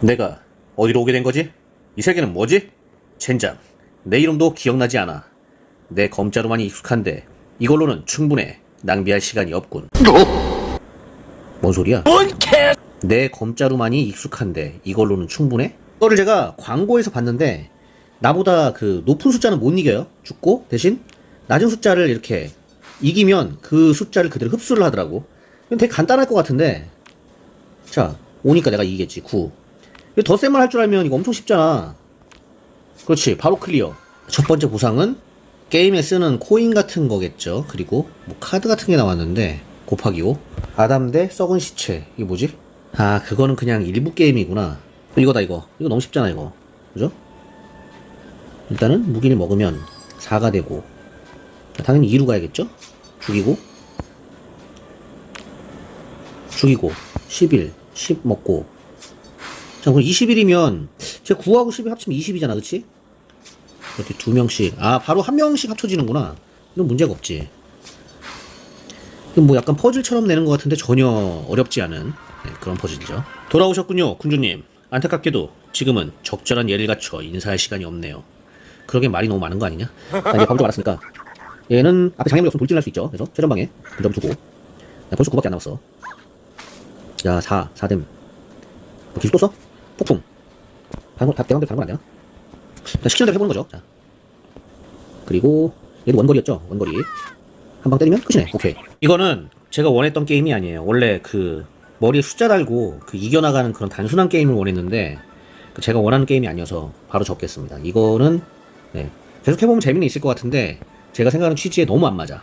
내가 어디로 오게 된 거지? 이 세계는 뭐지? 젠장, 내 이름도 기억나지 않아. 내 검자로만이 익숙한데 이걸로는 충분해. 낭비할 시간이 없군. 뭔 소리야? 내 검자로만이 익숙한데 이걸로는 충분해? 이거를 제가 광고에서 봤는데 나보다 그 높은 숫자는 못 이겨요. 죽고 대신 낮은 숫자를 이렇게 이기면 그 숫자를 그대로 흡수를 하더라고. 되게 간단할 것 같은데 자, 5니까 내가 이기겠지. 9. 이거 덧셈을 할줄 알면 이거 엄청 쉽잖아. 그렇지. 바로 클리어. 첫 번째 보상은 게임에 쓰는 코인 같은 거겠죠. 그리고 뭐 카드 같은 게 나왔는데 곱하기 5. 아담 대 썩은 시체. 이게 뭐지? 아, 그거는 그냥 일부 게임이구나. 이거다 이거. 이거 너무 쉽잖아 이거. 그죠? 일단은 무기를 먹으면 4가 되고 당연히 2로 가야겠죠? 죽이고 죽이고 11, 10 먹고 자 그럼 21이면 제가 9하고 10이 합치면 20이잖아 그치? 이렇게 두 명씩. 아 바로 한 명씩 합쳐지는구나. 이건 문제가 없지. 이건 뭐 약간 퍼즐처럼 내는 것 같은데 전혀 어렵지 않은 네, 그런 퍼즐이죠. 돌아오셨군요 군주님. 안타깝게도 지금은 적절한 예를 갖춰 인사할 시간이 없네요. 그러게 말이 너무 많은 거 아니냐? 나 이제 밥을 좀 알았으니까. 얘는 앞에 장애물이 없으면 돌진할 수 있죠. 그래서 최전방에 근접 두고. 야, 벌써 9밖에 안 남았어. 야, 4, 4댐. 뭐 기술 또 써? 폭풍. 거, 다, 대방대 다른 건안 되나? 자, 시키는 대로 해보는 거죠. 자. 그리고, 얘도 원거리였죠? 원거리. 한 방 때리면 끝이네. 오케이. 이거는 제가 원했던 게임이 아니에요. 원래 그, 머리에 숫자 달고, 그, 이겨나가는 그런 단순한 게임을 원했는데, 그 제가 원하는 게임이 아니어서 바로 접겠습니다. 이거는, 네. 계속 해보면 재미는 있을 것 같은데, 제가 생각하는 취지에 너무 안 맞아.